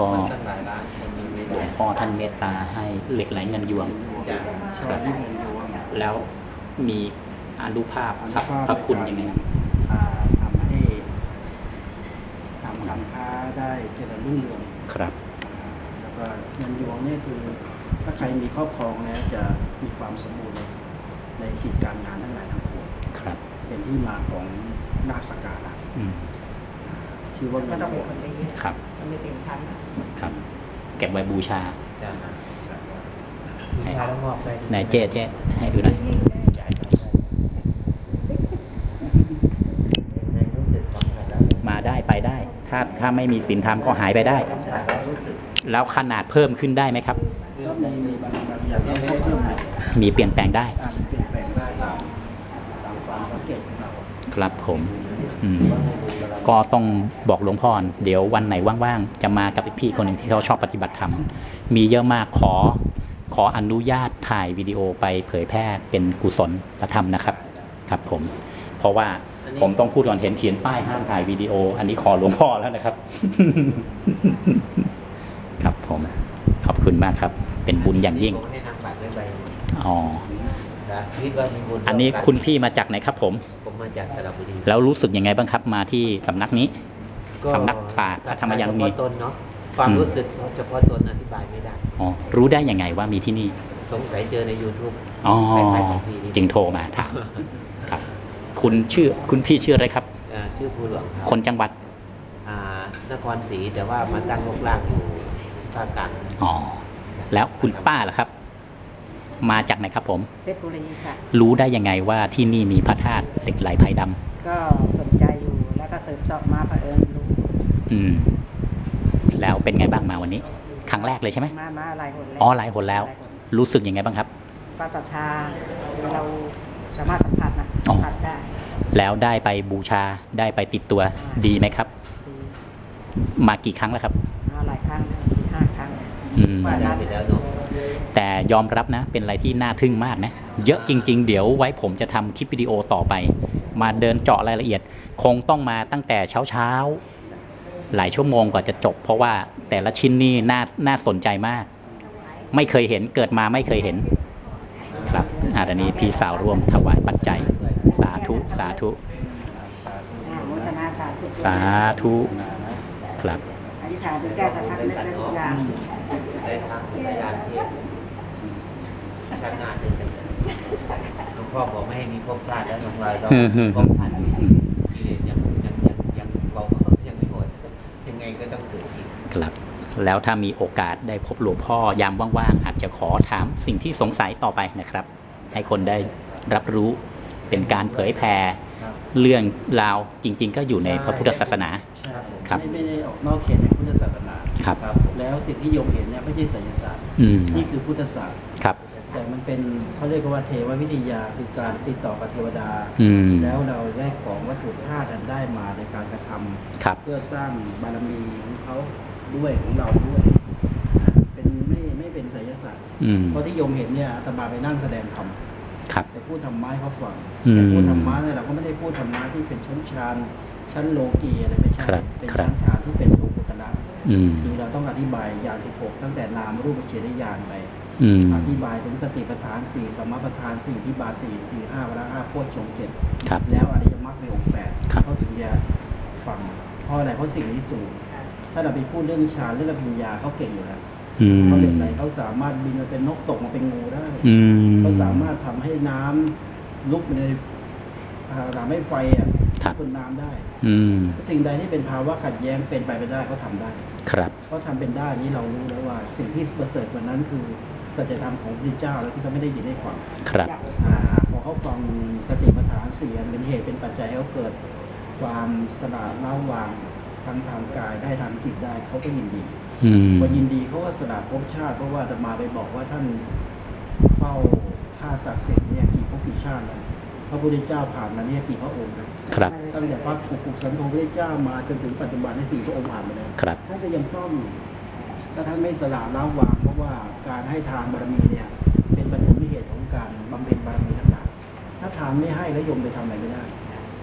ก็ตั้งหลายล้านคนมีไม่หลวได้งพ่อท่านเมตตาให้เหล็กไหลเงินยวงจะชอบที่เงินยวงแล้วมีอนุภาพพระพระคุณยังไงครับอ่าทำให้ทำการค้าได้เจริญรุ่งเรืองครับอ่าแล้วก็เงินยวงเนี่ยคือ ถ้าใครมีครอบครองแล้วจะมีความสมบูรณ์ในในกิจการงานทั้งหลายทั้งปวงครับ เป็นที่มาของนาคสกการะอืม ชื่อว่าเงิก็นต้องยเป็นวงคนดีครับมันไม่ถึงชั้นอะครับ เก็บไว้บูชาจะใช่ครับบูชาแล้วมอบได้ไหนเจ๊เจ๊ให้ดูหน่อยจ่ายได้ในรู้สึกของเราแล้วมาได้ไปได้ ถ้าถ้าไม่มีศีลธรรมก็หายไปได้แต่เรารู้สึกแล้วขนาดเพิ่มขึ้นได้ไหมครับก็มีมีบางบางอย่างที่เพิ่มใหม่มีเปลี่ยนแปลงได้อาจจะเปลี่ยนแปลงได้ตามตามความสังเกตของเราครับผม อืม ก็ต้องบอกหลวงพ่อเดี๋ยววันไหนว่างๆ จะมากับพี่คนหนึ่งที่เขาชอบปฏิบัติธรรม มีเยอะมากขอขออนุญาตถ่ายวิดีโอไปเผยแพร่เป็นกุศลธรรมนะครับครับผม เพราะว่าผมต้องพูดก่อนเห็นเขียนป้ายห้ามถ่ายวิดีโอ อันนี้ขอหลวงพ่อแล้วนะครับ ครับผม ขอบคุณมากครับ เป็นบุญอย่างยิ่งผมให้นำบัตรไว้ใบหนึ่งอ๋อ นะคิดว่ามีบุญอันนี้ร่วมกัคุณพี่มาจากไหนครับผม ผมมาจากสระบุรีแล้วรู้สึกยังไงบ้างครับมาที่สำนักนี้ สำนักป่าพระธรรมยังมี เฉพาะตนเนาะความอืมรู้สึกเฉพาะตนอธิบายไม่ได้ อ๋อ รู้ได้ยังไงว่ามีที่นี่ สงสัยเจอใน YouTube อ๋อคล้ายๆของพี่นี่จึงโทรมาถามครับ คุณชื่อคุณพี่ชื่ออะไรครับอ่าชื่อภูหลวงครับคนจังหวัด อ่านครศรีแต่ว่ามาตั้งรกรากอยู่ภาคกลางอ๋อ แล้วคุณป้าล่ะครับ มาจากไหนครับผม เพชรบุรีค่ะ รู้ได้ยังไงว่าที่นี่มีพระธาตุเหล็กไหลไผ่ดำก็สนใจอยู่แล้วก็สืบเสอบมาเผอิญรู้อืม แล้วเป็นไงบ้างมาวันนี้ ครั้งแรกเลยใช่ไหมมามาหลายคนแล้วอ๋อหลายหนแล้ว หายคนรู้สึกยังไงบ้างครับ ความศรัทธาเราสามารถสัมผัสนะอ๋อ สัมผัสได้แล้วได้ไปบูชาได้ไปติดตัวดีไหมครับ ดีมากี่ครั้งแล้วครับ มาหลายครั้งนะสี่ห้าครั้งอืมว่าได้ไปแล้วเนาะ แต่ยอมรับนะเป็นอะไรที่น่าทึ่งมากนะเยอะจริง ๆ เดี๋ยวไว้ผมจะทำคลิปวิดีโอต่อไป มาเดินเจาะรายละเอียด คงต้องมาตั้งแต่เช้าๆ หลายชั่วโมงกว่าจะจบ เพราะว่าแต่ละชิ้นนี่น่าน่าสนใจมาก ไม่เคยเห็นเกิดมาไม่เคยเห็นครับอาตอนนี้พี่สาวร่วมถวายปัจจัย สาธุสาธุ สาธุ ครับ ธิษฐานด้วยได้สักพักนึกได้ทุกอย่างได้ทางพยานเทศชั้นงานหนึ่งหลวงพ่อบอกไม่ให้มีภพชาติแล้วของเราต้องภพพันธุ์กิเลสยังยังยังยังเบายังไม่หมดยังไงก็ต้องเกิดอีกครับแล้วถ้ามีโอกาสได้พบหลวงพ่อยามว่างๆอาจจะขอถามสิ่งที่สงสัยต่อไปนะครับ ให้คนได้รับรู้เป็นการเผยแผ่เรื่องราวจริง ๆ ก็อยู่ในพระพุทธศาสนา ครับไม่ไม่ได้ออกนอกเขตในพุทธศาสนาครับแล้วสิ่งที่โยมเห็นเนี่ยไม่ใช่ไสยศาสตร์อืมนี่คือพุทธศาสตร์ครับแต่มันเป็นเขาเรียกว่าเทววิทยาคือการติดต่อกับเทวดาอืมแล้วเราได้ของวัตถุธาตุอันได้มาในการกระทำครับเพื่อสร้างบารมีของเขาด้วยของเราด้วย เป็นไม่ไม่เป็นไสยศาสตร์อืมเพราะที่โยมเห็นเนี่ยอาตมาไปนั่งแสดงธรรมครับแต่พูดธรรมะให้เขาฟังอืมแต่พูดธรรมะเนี่ยเราก็ไม่ได้พูดธรรมะที่เป็นชั้นฌาน ชั้นโลกีอะไรไม่ใช่ครับเป็นครับ ชั้นฌานที่เป็นโลกุตระอืม คือเราต้องอธิบายญาณ16ตั้งแต่นามรูปเฉทญาณไป อืม อธิบายถึงสติปัฏฐานสี่สมปัฏฐานสี่ที่บาสี่สี่ห้าวรห้าโพชฌงค์เจ็ดครับแล้วอริยมรรคในองค์แปดครับ เขาถึงจะฟังเพราะอะไรเพราะสิ่งนี้สูง ถ้าเราไปพูดเรื่องฌานเรื่องอภิญญาเขาเก่งอยู่แล้วอืมเขาเหล็กไหลเขาสามารถบินมาเป็นนกตกมาเป็นงูได้ อืมเขาสามารถทำให้น้ำลุกในอ่าทำให้ไฟอะ ครับบนน้ำได้ อืม สิ่งใดที่เป็นภาวะขัดแย้งเป็นไปไม่ได้เขาทำได้ ครับเขาทำเป็นได้นี้เรารู้แล้วว่าสิ่งที่ประเสริฐกว่านั้นคือสัจธรรมของพระพุทธเจ้าแล้วที่เขาไม่ได้ยินได้ฟังครับอยากอ่าพอเขาฟังสติปัฏฐานสี่อันเป็นเหตุเป็นปัจจัยให้เขาเกิดความสละละวางทางทางกายได้ทางจิตได้เขาก็ยินดีอืมพอยินดีเขาก็สละภพชาติเพราะว่าอาตมาไปบอกว่าท่านเฝ้าท่าศักดิ์สิทธิ์เนี่ยกี่ภพกี่ชาติแล้ว พระพุทธเจ้าผ่านมาเนี่ยกี่พระองค์นะครับตั้งแต่พระกุกุสันโธพระเจ้ามาจนถึงปัจจุบันในสี่พระองค์ผ่านมาแล้วครับท่านก็ยังซ่อมอยู่ถ้าท่านไม่สละละวางเพราะว่าการให้ทานบารมีเนี่ยเป็นปฐมเหตุของการบำเพ็ญบารมีทั้งหลายถ้าทานไม่ให้แล้วโยมไปทำอะไรไม่ได้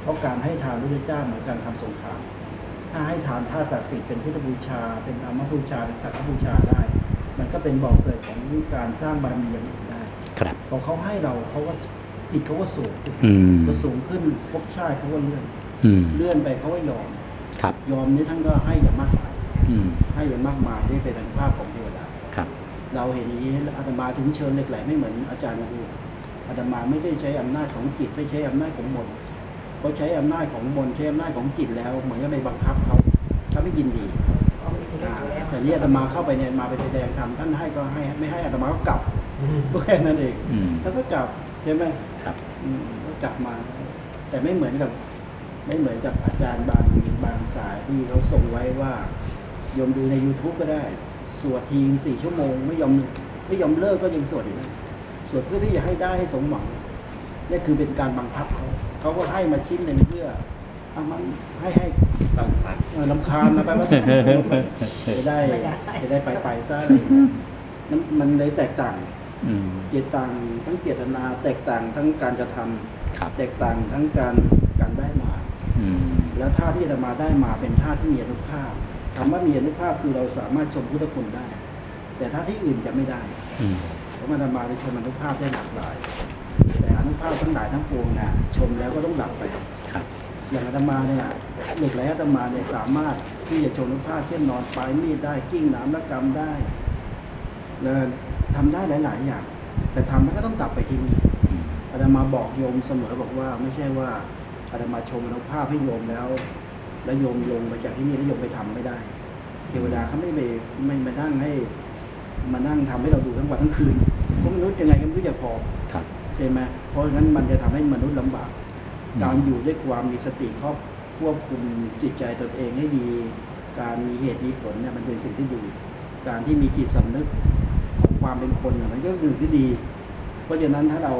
เพราะการให้ทานพระพุทธเจ้าเหมือนการทำสงครามถ้าให้ทานท่าศักดิ์สิทธิ์เป็นพุทธบูชา เป็นธรรมบูชาเป็นสังฆบูชาได้ มันก็เป็นบ่อกเกิดของการสร้างบารมีอย่างอื่นได้ครับพอเขาให้เราเขาก็ จิตเขาก็สูงขึ้นอืม พอสูงขึ้นภพชาติเขาก็เลื่อน อืม เลื่อนไปเขาก็ยอม ครับ ยอมนี่ท่านก็ให้อย่างมากมายอืม ให้อย่างมากมายได้เป็นอนุภาพของเทวดา ครับ เราเห็นอย่างนี้อาตมาถึงเชิญเหล็กไหลไม่เหมือนอาจารย์อื่นอาตมาไม่ได้ใช้อำนาจของจิตไม่ใช้อำนาจของมนต์เพราะใช้อำนาจของมนต์ใช้อำนาจของจิตแล้วเหมือนกับไปบังคับเขาเขาไม่ยินดีเขามีที่เล่นอยู่แล้วแต่นี่อาตมาเข้าไปเนี่ยมาไปแสดงธรรมท่านให้ก็ให้ไม่ให้อาตมาก็กลับก็แค่นั้นเองอืม แล้วก็กลับ ใช่ไหมครับอืมก็กลับมา แต่ไม่เหมือนกับ ไม่เหมือนกับอาจารย์บางบางสายที่เขาส่งไว้ว่าโยมดูใน YouTube ก็ได้ สวดทีสี่ชั่วโมง ไม่ยอมไม่ยอมเลิกก็ยังสวดอยู่นะสวดเพื่อที่จะให้ได้ให้สมหวังนี่คือเป็นการบังคับเขาเขาก็ให้มาชิ้นหนึ่งเพื่อเอามันให้ให้ต้องผ่านเออลำคาญนะไปว่าจะได้จะได้ไปไปซะอะไรอย่างเงี้ยมันมันเลยแตกต่างอืม เจตต่างทั้งเจตนา แตกต่างทั้งการจะทำครับแตกต่างทั้งการการได้มาอืมแล้วท่าที่อาตมาได้มาเป็นท่าที่มีอนุภาพคำว่ามีอนุภาพคือเราสามารถชมพุทธคุณได้ แต่ท่าที่อื่นจะไม่ได้อืมเพราะอาตมาได้ชมอนุภาพได้หลากหลาย แต่อนุภาพทั้งหลายทั้งปวงน่ะชมแล้วก็ต้องดับไปครับอย่างอาตมาเนี่ยเหล็กไหลอาตมาเนี่ยสามารถที่จะชมอนุภาพเช่นนอนปลายมีดได้กิ้งน้ำและกำได้แล้ว ทำได้หลาย ๆ อย่าง แต่ทำแล้วก็ต้องดับไปที่นี่อืมอาตมาบอกโยมเสมอบอกว่า ไม่ใช่ว่าอาตมาชมอนุภาพให้โยมแล้ว แล้วโยมลงมาจากที่นี่แล้วโยมไปทำไม่ได้ เทวดาเขาไม่ไปไม่มานั่งให้มานั่งทำให้เราดูทั้งวันทั้งคืนเพราะมนุษย์ยังไงก็ไม่รู้จะพอครับใช่ไหมเพราะฉะนั้นมันจะทำให้มนุษย์ลำบากอืมการอยู่ด้วยความมีสติครอบควบคุมจิตใจตนเองให้ดี การมีเหตุมีผลเนี่ยมันเป็นสิ่งที่ดี การที่มีจิตสำนึกของ ความเป็นคนเนี่ยมันก็เป็นสิ่งที่ดี เพราะฉะนั้นถ้าเรา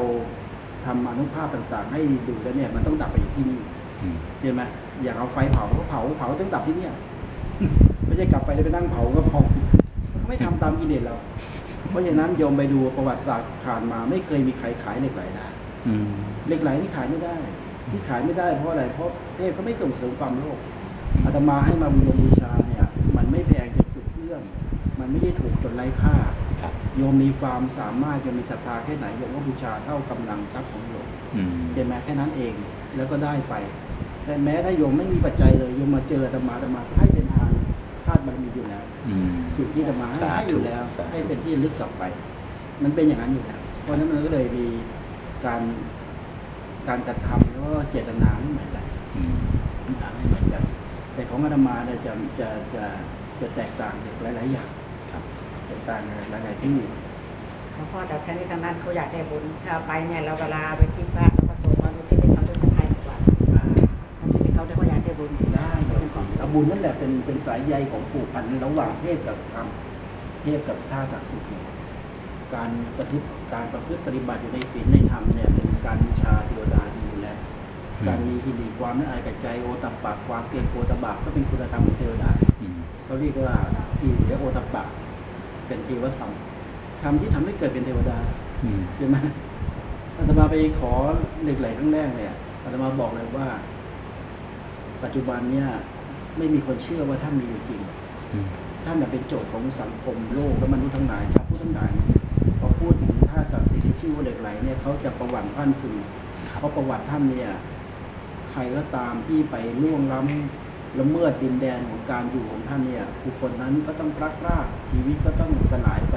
ทำอนุภาพต่างๆ ให้ดูแล้วเนี่ย มันต้องดับไปที่นี่อืมใช่ไหมอยากเอาไฟเผาก็เผาเผาต้องดับที่เนี่ยไม่ใช่กลับไปแล้วไปนั่งเผาก็พอเขาไม่ทำตามกิเลสเรา เพราะฉะนั้นโยมไปดูประวัติศาสตร์ผ่านมา ไม่เคยมีใครขายเหล็กไหลได้อืมเหล็กไหลที่ขายไม่ได้ที่ขายไม่ได้เพราะอะไรเพราะเทพเขาไม่ส่งเสริมความโลภอาตมาให้มาบูบูชาเนี่ย มันไม่แพงจนสุดเรื่อง มันไม่ได้ถูกจนไร้ค่า ครับ โยมมีความสามารถโยมมีศรัทธาแค่ไหนโยมก็บูชาเท่ากำลังทรัพย์ของโยมอืมเห็นไหมแค่นั้นเองแล้วก็ได้ไป แต่แม้ถ้าโยมไม่มีปัจจัยเลยโยมมาเจออาตมาอาตมาก็ให้เป็นทานธาตุบารมีอยู่แล้วอืมสิ่งที่อาตมาให้สาธุให้อยู่แล้วสาธุให้เป็นที่ระลึกกลับไป มันเป็นอย่างนั้นอยู่แล้วเพราะฉะนั้นมันก็เลยมีการการกระทำแล้วก็เจตนาไม่เหมือนกันอืมไม่เหมือนกัน แต่ของอาตมาเนี่ยจะจะจะจะแตกต่างจากหลาย ๆ อย่าง ครับแตกต่างจากหลายๆที่หลวงพ่อแต่ทั้งนี้ทั้งนั้นเขาอยากได้บุญถ้าเอาไปเนี่ยเราเวลาไปที่พระเราก็โทรมาไปที่เขาด้วยให้ดีกว่าอ่ามันอยู่ที่เขาด้วยเขาอยากได้บุญได้เป็นของสบุญนั่นแหละเป็นเป็นสายใยของผูกพันระหว่างเทพกับธรรมเทพกับท่าศักดิ์สิทธิ์เนี่ยการกระทิบการประพฤติปฏิบัติอยู่ในศีลในธรรมเนี่ยเป็นการบูชาเทวดาดีอยู่แล้ว การมีฮิริความน่าอายกับใจโอตัปปะความเกรงกลัวตบะก็เป็นคุณธรรมของเทวดา อืม เขาเรียกว่าอิริยโอตัปปะ เป็นเทวธรรมธรรมที่ทำให้เกิดเป็นเทวดาอืมใช่ไหมอาตมาไปขอเหล็กไหลครั้งแรกเนี่ยอาตมาบอกเลยว่า ปัจจุบันเนี่ย ไม่มีคนเชื่อว่าท่านมีอยู่จริงอืมท่านน่ะเป็นโจทย์ของสังคมโลกและมนุษย์ทั้งหลายชาวพุทธทั้งหลายพอพูดถึงท่าศักดิ์สิทธิ์ที่ชื่อว่าเหล็กไหลเนี่ยเขาจะประวัติท่านคือเพราะประวัติท่านเนี่ย ใครก็ตามที่ไปล่วงล้ำ ละเมิดดินแดนของการอยู่ของท่านเนี่ยบุคคลนั้นก็ต้องพลัดพรากชีวิตก็ต้องสลายไป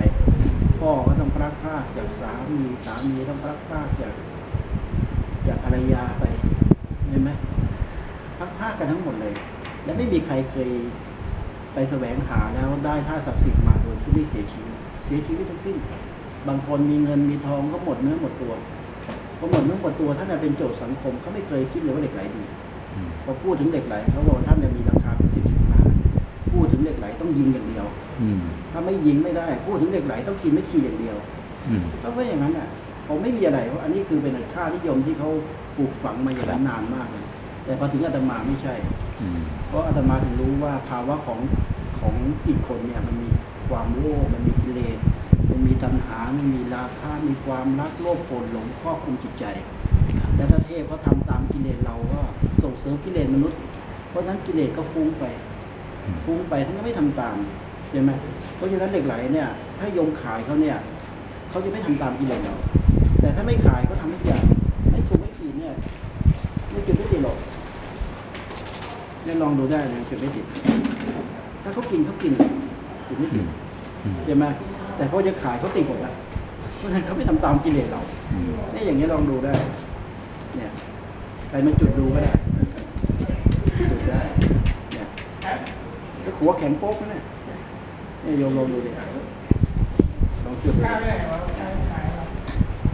พ่อก็ต้องพลัดพรากจากสามีสามีต้องพลัดพรากจากจากภรรยาไปเห็นไหมพลัดพรากกันทั้งหมดเลย และไม่มีใครเคยไปแสวงหาแล้วได้ท่าศักดิ์สิทธิ์มาโดยที่ไม่เสียชีวิตเสียชีวิตทั้งสิ้น บางคนมีเงินมีทองก็หมดเนื้อหมดตัวพอหมดเนื้อหมดตัวท่านเป็นโจทย์สังคมเขาไม่เคยคิดเลยว่าเหล็กไหลดี พอพูดถึงเหล็กไหลเขาบอกว่าท่านจะมีราคาเป็นสิบสิบล้านพูดถึงเหล็กไหลต้องยิงอย่างเดียวอืมถ้าไม่ยิงไม่ได้ พูดถึงเหล็กไหลต้องกินไม่ขีดอย่างเดียวอืมก็ว่าอย่างนั้นอะผมไม่มีอะไรเพราะอันนี้คือเป็นค่านิยมที่เขาปลูกฝังมาอย่างนั้นนานมากเลยแต่พอถึงอาตมาไม่ใช่อืมเพราะอาตมาถึงรู้ว่าภาวะของของจิตคนเนี่ยมันมีความโลภมันมีกิเลสมันมีตัณหา มันมีราคะ มีความรักโลภโกรธหลงครอบคุมจิตใจ และถ้าเทพเขาทำตามกิเลสเราก็ส่งเสริมกิเลสมนุษย์ เพราะฉะนั้นกิเลสก็ฟุ้งไปอืมฟุ้งไปท่านก็ไม่ทำตามใช่ไหมเพราะฉะนั้นเหล็กไหลเนี่ยถ้าโยมขายเขาเนี่ยเขาจะไม่ทำตามกิเลสเรา แต่ถ้าไม่ขายก็ทำทุกอย่างไม่ถูกไม่กินเนี่ยไม่กินไม่ติดหรอกเนี่ยลองดูได้เลยกินไม่ติด ถ้าเขากินเขากินกินไม่อืติดมอืมใช่ไหมแต่เขาจะขายเขาติดหมดแล้วเพราะฉะนั้นเขาไม่ทำตามกิเลสเราอืมเนี่ยอย่างเงี้ยลองดูได้ เนี่ยใครมาจุดดูก็ได้จุดได้เนี่ยแล้วหัวแข็งโป๊กนะเนี่ยเนี่ยโยมลองดูดิลองจุดดูดิ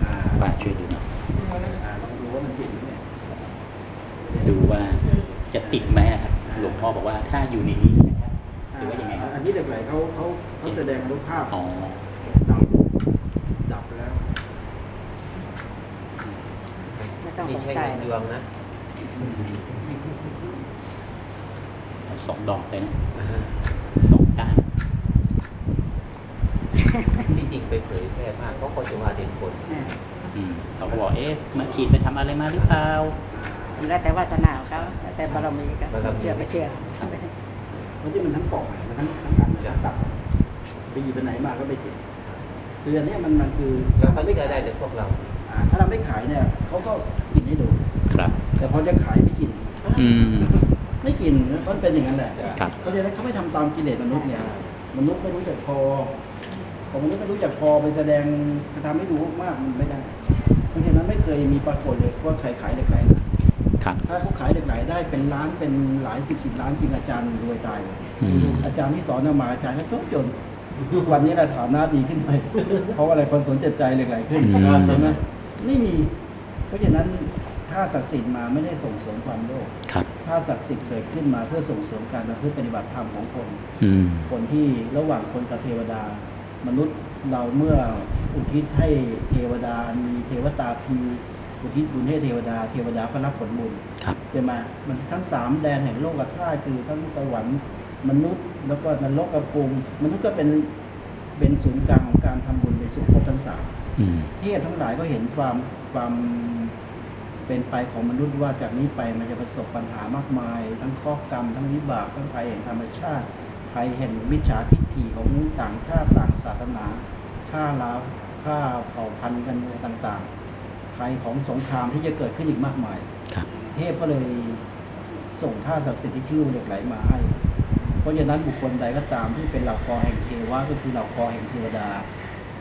อ่าป้าช่วยดูหน่อยอ่าลองดูว่ามันติดไหมเนี่ยดูว่าจะติดไหมนะครับหลวงพ่อบอกว่าถ้าอยู่ในนี้นะครับหรือว่ายังไงครับอันนี้เหล็กไหลเขาเขาเขาแสดงรูปภาพอ๋อ ดับดับไปแล้ว ไม่ต้อง นี่สนใช่ใจเงินยวงนะเอาสองดอกเลยนะอ่าฮะสองก้านที่จริงไปเผยแพร่มากเพราะคนจะว่าเด่นผลอ่าอืมเขาก็บอกเอ๊ะมาฉีดไปทำอะไรมาหรือเปล่าแล้วแต่วาสนาของเขาแล้วแต่บารมีเขาเชื่อไม่เชื่อมันที่มันทั้งกล่องอะมันทั้งทั้งอันเลยนะดับไปหยิบไปไหนมาก็ไปติดคืออันเนี้ยมันมันคือเราก็เชื่อได้แต่พวกเราอ่า ถ้าเราไม่ขายเนี่ยเขาก็กินให้ดูครับ แต่พอจะขายไม่กิน อืม ไม่กินมันเป็นอย่างนั้นแหละครับเพราะฉะนั้นเขาไม่ทำตามกิเลสมนุษย์เนี่ยมนุษย์ไม่รู้จักพอพอมนุษย์ไม่รู้จักพอไปแสดงทำให้ดูมากมันไม่ได้ เพราะฉะนั้นไม่เคยมีปรากฏเลยว่าใครขายเหล็กไหลนะครับถ้าเขาขายเหล็กไหลได้เป็นล้านเป็นหลายสิบสิบล้านจริงอาจารย์รวยตายเลยอืมอาจารย์ที่สอนเอามาอาจารย์ก็จนจนวันนี้เราฐานะดีขึ้นไปเพราะอะไรคนสนใจใจเหล็กไหลขึ้นอืมใช่ไหม ไม่มี เพราะฉะนั้นถ้าศักดิ์สิทธิ์มาไม่ได้ส่งเสริมความโลภครับ ถ้าศักดิ์สิทธิ์เกิดขึ้นมาเพื่อส่งเสริมการประพฤติปฏิบัติธรรมของคน อืม คนที่ระหว่างคนกับเทวดา มนุษย์เราเมื่ออุทิศให้เทวดามีเทวตาพีอุทิศบุญให้เทวดา เทวดาก็รับผลบุญครับ ใช่ไหมมันทั้งสามแดนแห่งโลกธาตุคือทั้งสวรรค์มนุษย์ แล้วก็นรกกับภูมิมนุษย์ก็เป็นเป็นศูนย์กลางของการทำบุญในสุขภพทั้งสามอืม เทพทั้งหลายก็เห็นความความเป็นไปของมนุษย์ว่าจากนี้ไปมันจะประสบปัญหามากมาย ทั้งข้อกรรม ทั้งวิบากทั้งภัยแห่งธรรมชาติภัยแห่งมิจฉาทิฏฐิของต่างชาติต่างศาสนาฆ่าล้างฆ่าเผ่าพันธุ์กันต่างๆภัยของสงครามที่จะเกิดขึ้นอีกมากมายครับเทพก็เลยส่งท่าศักดิ์สิทธิ์ที่ชื่อเหล็กไหลมาให้ เพราะฉะนั้นบุคคลใดก็ตามที่เป็นเหล่ากอแห่งเทวะก็คือเหล่ากอแห่งเทวดา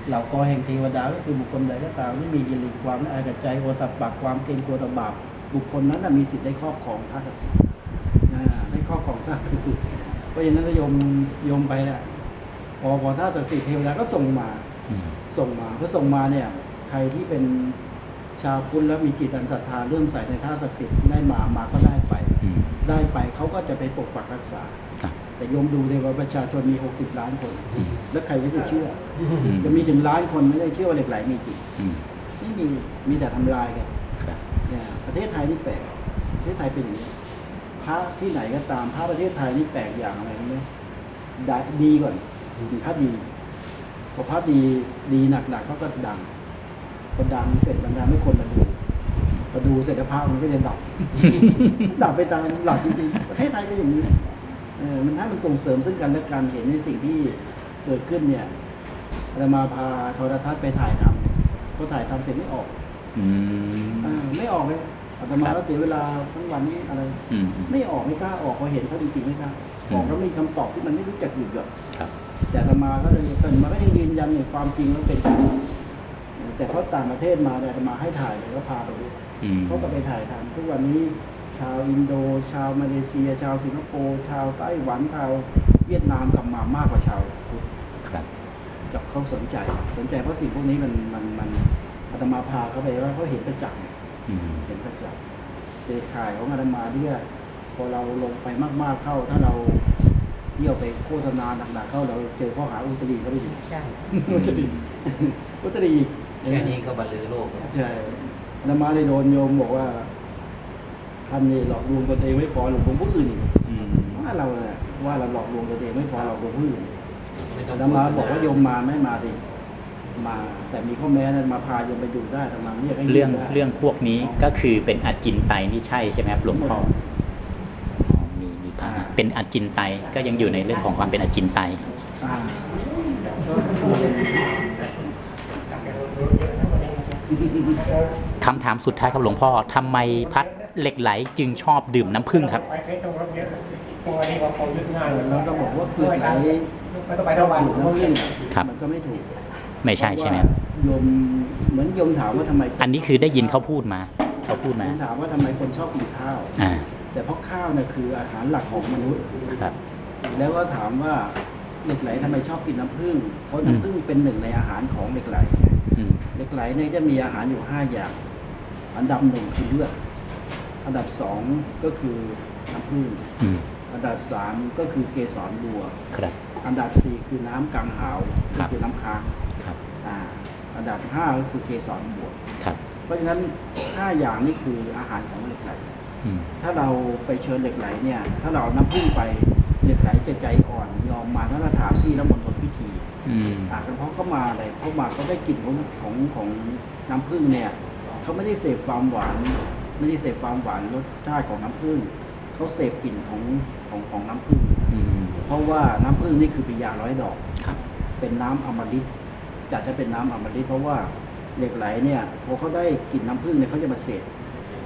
เหล่ากอแห่งเทวดาก็คือบุคคลใดก็ตามที่มียิริความละอายกับใจโอตปะความเกรงกลัวต่อบาปบุคคลนั้นนะมีสิทธิ์ได้ครอบครองท่าศักดิ์สิทธิ์อ่าได้ครอบครองท่าศักดิ์สิทธิ์เพราะฉะนั้นโยมโยมไปเนี่ยพอพอท่าศักดิ์สิทธิ์เทวดาก็ส่งมาอืมส่งมาเพื่อส่งมาเนี่ย ใครที่เป็นชาวพุทธแล้วมีจิตอันศรัทธาเริ่อมใส่ในท่าศักดิ์สิทธิ์ได้มามาก็ได้ไปอืมได้ไปเขาก็จะไปปกปักรักษาครับ แต่โยมดูเลยว่าประชาชนมี 60 ล้านคนอืมแล้วใครก็จะเชื่ออืมจะมีถึงล้านคนไม่ได้เชื่อว่าเหล็กไหลมีจริงอืมไม่มีมีแต่ทำลายกันครับเนี่ยประเทศไทยนี่แปลกประเทศไทยเป็นอย่างนี้พระที่ไหนก็ตามพระประเทศไทยนี่แปลกอย่างอะไรรู้ไหมได้ดีก่อนพระดีพอพระดีดีหนักๆเขาก็ดังพอดังเสร็จบรรดาไม่คนมาดูพอดูเสร็จแล้วพระมันก็จะดับดับไปตามหลักจริงๆประเทศไทยเป็นอย่างนี้ เออมันถ้ามันส่งเสริมซึ่งกันและกันเห็นในสิ่งที่เกิดขึ้นเนี่ยอาตมาพาโทรทัศน์ไปถ่ายทำเนี่ยพอถ่ายทำเสร็จไม่ออกอืม เออไม่ออกเลยอาตมาครับ ก็เสียเวลาทั้งวันนี้อะไร อืมอืม ไม่ออกไม่กล้าออกพอเห็นเขาจริงๆไม่กล้าอืมออกแล้วมีคำตอบที่มันไม่รู้จักหยุดหย่อน ครับ แต่อาตมาก็เลยเป็นมาก็ยังยืนยันในความจริงว่าเป็นจริงแต่เขาต่างประเทศมาแต่อาตมาให้ถ่ายเลยก็พาไปด้วยอืมเขาก็ไปถ่ายทำทุกวันนี้ ชาวอินโด ชาวมาเลเซีย ชาวสิงคโปร์ชาวไต้หวันชาวเวียดนามกลับมามากกว่าชาวพุทธครับจับเขาสนใจ สนใจเพราะสิ่งพวกนี้มันมันมันอาตมาพาเขาไปว่าเขาเห็นประจักษ์ไงอืมเห็นประจักษ์เดข่ายของอาตมาเนี่ยพอเราลงไปมาก ๆเข้า ถ้าเราเที่ยวไปโฆษณาหนักๆเข้าเราเจอข้อหาอุตรีเขาไปอยู่ใช่อุตรีอุตรีอีกแค่นี้ก็บรรลือโลกแล้วใช่อาตมาได้โดนโยมบอกว่า ท่านนี่หลอกลวงตนเองไม่พอหลอกลวงผู้อื่นอีกอืมว่าเราเนี่ยว่าเราหลอกลวงตนเองไม่พอหลอกลวงผู้อื่นไม่ต้อาองตมาบอกว่าโยมมาไม่มาดิมาแต่มีข้อแม้นั้นมาพาโยมไปดูได้อาตมาเรียกให้เรื่องได้เรื่องพวกนี้ก็คือเป็นอาจินไตยนี่ใช่ใช่ไหมครับหลวงพ่ออ๋อมีมีอ่าเป็นอจินไตยก็ยังอยู่ในเรื่องของความเป็นอจินไตยอ่าก็คำถามสุดท้ายครับหลวงพ่อทำไมพัด เหล็กไหลจึงชอบดื่มน้ำผึ้งครับไปใช้ตรงรถเยอะตัวนี้ก็คงยึดง่ายเลยเราต้องบอกว่าเปลือกไหลไม่ต้องไปทั้งวันถูกน้ำผึ้งอะครับ มันก็ไม่ถูกไม่ใช่ใช่ไหมครับโยมเหมือนโยมถามว่าทำไมอันนี้คือได้ยินเขาพูดมาเขาพูดโยมามถามว่าทำไมคนชอบกินข้าว อ่าแต่เพราะข้าวเนี่ยคืออาหารหลักของมนุษย์ ครับ แล้วก็ถามว่าเหล็กไหลทำไมชอบกินน้ำผึ้งเพราะน้ำผึ้งเป็นหนึ่งในอาหารของเหล็กไหล อืม เหล็กไหลเนี่ยจะมีอาหารอยู่ห้าอย่าง อันดับหนึ่งคือเลือด อันดับสองก็คือน้ำผึ้งอืมอันดับสามก็คือเกสรบัว ครับ อันดับสี่คือน้ำกังหาวครัก็บ คือน้ำค้างครับอ่าอันดับห้าก็คือเกสรบัว ครับเพราะฉะนั้นห้าอย่างนี่คืออาหารของเหล็กไหล อืมถ้าเราไปเชิญเหล็กไหลเนี่ย ถ้าเราเอาน้ำผึ้งไปเหล็กไหลจะใจอ่อน ยอมมาถ้าสถานที่แล้วมณฑลพิธีอืมอ่าเป็นเพราะเขามาอะไรเขามาเขาได้กลิ่นของของของน้ำผึ้งเนี่ยเขาไม่ได้เสพความหวาน ไม่ได้เสพความหวานรสชาติของน้ำผึ้งเขาเสพกลิ่นของของของน้ำผึ้งอืมเพราะว่าน้ำผึ้งนี่คือปิยาร้อยดอก ครับ เป็นน้ำอมฤตจะจะเป็นน้ำอมฤตเพราะว่าเหล็กไหลเนี่ยพอเขาได้กลิ่นน้ำผึ้งเนี่ยเขาจะมาเสพ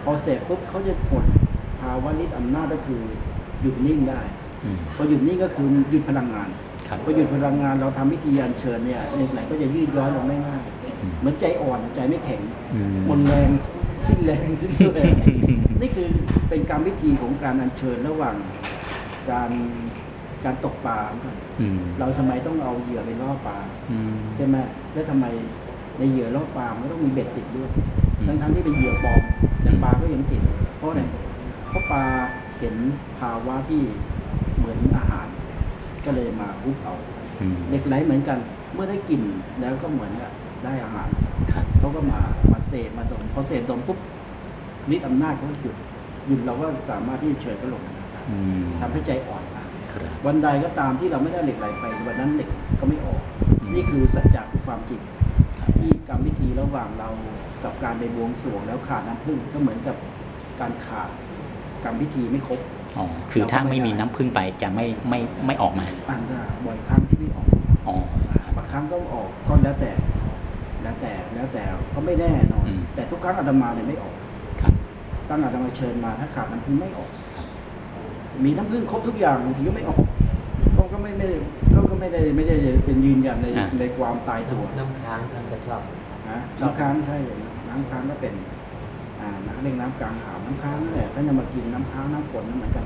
พอเสพปุ๊บเขาจะปลดภาวะฤทธิ์อำนาจก็คือหยุดนิ่งได้อืมพอหยุดนิ่งก็คือหยุดพลังงานครับ พอหยุดพลังงานเราทำพิธีอัญเชิญเนี่ยเหล็กไหลก็จะยืดย้อนลงได้ง่ายอืม เหมือนใจอ่อนใจไม่แข็งอืม หมดแรง สิ้นแรงสิ้นแรงนี่คือเป็นการวิธีของการอัญเชิญระหว่างการการตกปลาเหมือนกันอืมเราทำไมต้องเอาเหยื่อไปล่อปลาอืมใช่ไหมแล้วทำไมในเหยื่อล่อปลามันก็ต้องมีเบ็ดติดด้วยอืมทั้งทั้งๆที่เป็นเหยื่อปลอมแต่ปลาก็ยังติด เพราะอะไรเพราะปลาเห็นภาวะที่เหมือนอาหาร ก็เลยมาฮุบเอาอืมเหล็กไหลเหมือนกัน เมื่อได้กลิ่นแล้วก็เหมือนกับ ได้อาหารครับเขาก็มามาเสพมาดมพอเสพดมปุ๊บฤทธิ์อำนาจเขาหยุดหยุดเราก็สามารถที่จะเชิญเขาลงอืมทำให้ใจอ่อนมาครับวันใดก็ตามที่เราไม่ได้เหล็กไหลไป วันนั้นเหล็กก็ไม่ออกอืมนี่คือสัจจะคือความจริงครับที่กรรมวิธีระหว่างเรากับการไปบวงสรวงแล้วขาดน้ำผึ้งก็เหมือนกับการขาดกรรมวิธีไม่ครบอ๋อคือถ้าไม่มีน้ำผึ้งไปจะไม่ไม่ไม่ออกมาอันน่ะบ่อยครั้งที่ไม่ออกอ๋อบางครั้งก็ออกก็แล้วแต่ แล้วแต่แล้วแต่ก็ไม่แน่นอนอืมแต่ทุกครั้งอาตมาเนี่ยไม่ออกครับ ตั้งอาตมาเชิญมาถ้าขาดน้ำผึ้งไม่ออก มีน้ำผึ้งครบทุกอย่างบางทีก็ไม่ออกเขาก็ไม่ไม่เขาก็ไม่ได้ไม่ได้เป็นยืนยันในอะ ในความตายตัวน้ำค้างท่านก็ชอบ นะน้ำค้างใช่เลยน้ำค้างก็เป็นอ่าน้ำเรียกน้ำกลางหาวน้ำค้างนั่นแหละถ้าจะมากินน้ำค้างน้ำฝนนั่นเหมือนกัน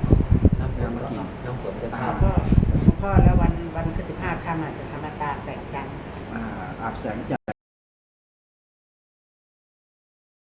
น้ำฝนก็ชอบน้ำฝนก็ชอ่าอบพ่อหลวงพ่อแล้ววันวันคือสิบห้าค่ำอาจจะธรรมตาแปลกจันทร์อ่าอาบแสงจันทร์